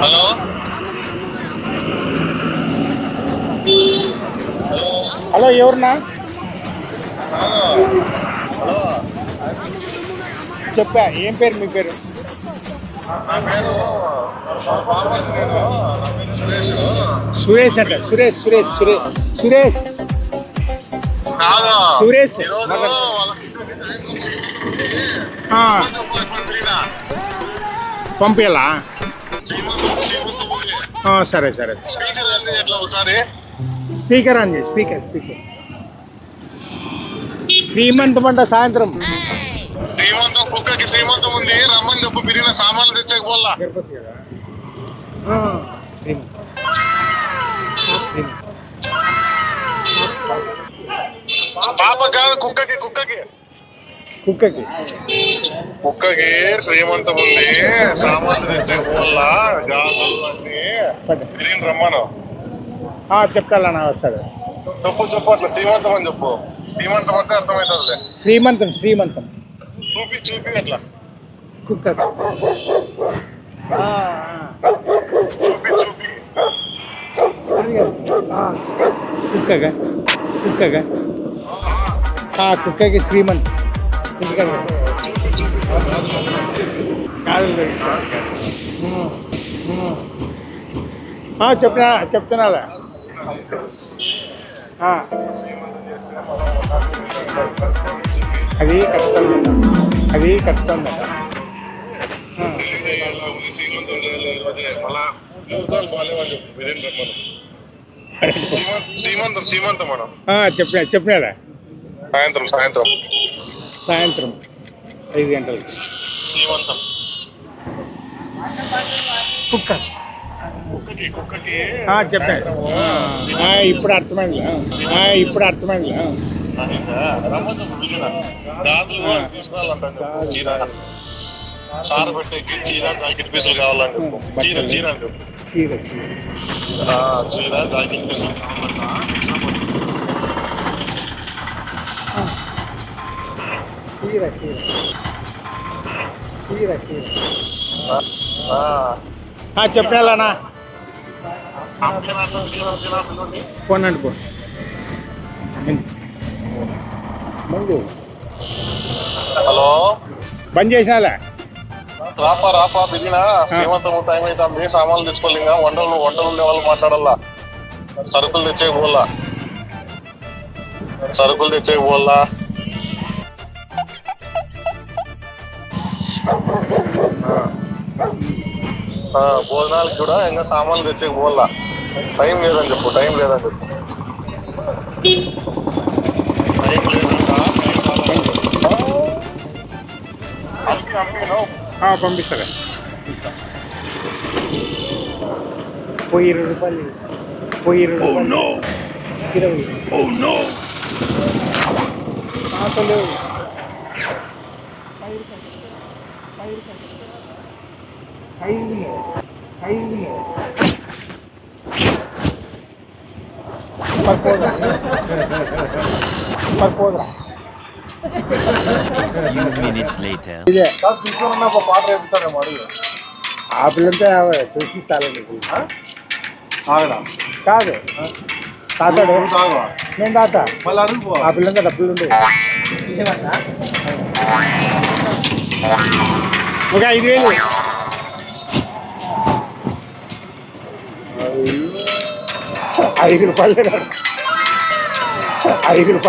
Hello? Hello ఎవరున్నా? చెప్పా ఏం పేరు మీ పేరు? సురేష్. అంట సురేష్ సురేష్ సురేష్. సురేష్. సురేష్. పంపేలా సరే సరే స్పీకర్ అంది స్పీకర్ అండి స్పీకర్ స్పీకర్. శ్రీమంతం అంట సాయంత్రం. శ్రీమంతం కుక్కకి శ్రీమంతం ఉంది రమ్మని చెప్పు పిరిగిన సామాన్లు తెచ్చకపోల్లా తిరుపతి కదా. పాప కాదు కుక్కకి కుక్కకి. కుక్కకి. కుక్కకి శ్రీమంతం ఉంది సామాన్లు తెచ్చకపోల్లా గాజులు అన్ని పద. పిరిగిన రమ్మను. ఆ, చెప్తాలన్నా వస్తాడు. చెప్పు చెప్పు అట్లా శ్రీమంతం అని చెప్పు. శ్రీమంతం అంటే అర్థమవుతుంది శ్రీమంతం శ్రీమంతం. చూపి చూపి అట్లా. కుక్కకి ఆ, ఆ. చూపి. చూపి కుక్కగా కుక్కగా. ఆ కుక్కకి శ్రీమంత్. చెప్తున్నా చెప్తున్నాలే. అది కట్టుతుందట అది శ్రీమంతం శ్రీమంతం మనం ఆ, చెప్పిన చెప్పినాలే. సాయంత్రం సాయంత్రం. సాయంత్రం ఐదు గంటలకి. శ్రీమంతం. కుక్క. కుక్కకి కుక్కకి ఆ, చెప్పా సాయంత్రము ఆ, ఇప్పుడు అర్థమైంది? ఇప్పుడు అర్థమైంది? సార పెట్టేకి చీర. జాకెట్ పీసులు కావాలని చెప్పు చీర చీర అని చెప్పు చీర. చీర జాకెట్ పీసులు కావాలంట చీర చీర చీర చీర ఆ, చెప్పాలనా. పోనండి పో. ముందు. హలో. బంద్ చేసినాలే. రాపా రాపా బిగినా. శ్రీమంతం టైం అవుతుంది సామాన్లు తెచ్చుకోవాలి ఇంకా వంటలు వంటలు ఉండే వాళ్ళు మాట్లాడాలా? సరుకులు తెచ్చే పోలా సరుకులు తెచ్చే పోలా భోజనాలకి కూడా ఇంకా సామాన్లు తెచ్చే పోలా టైం లేదని చెప్పు టైం లేదని చెప్పు టైం లేదంట టైం కావాలని చెప్పు. పంపి, పంపి, నో. ఆ, పంపిస్తాలే పోయి ఇరవై రూపాయలు పోయి ఇరవై రూపాయలు ఇరవై ఆటో లేవు few minutes later. ఇదే కాదు, తీసుకొని ఒక పాట రేపుతానేమో అడుగు ఆ పిల్లంతా చూసి చాలండి ఆగడా కాదు తాతాడు తాగవా నేను తాత మళ్ళీ అడుగు ఆ పిల్లంతా డబ్బులు ఉండేవి ఒక ఐదు వేలు ఐదు రూపాయలు. ఐదు రూపాయలు.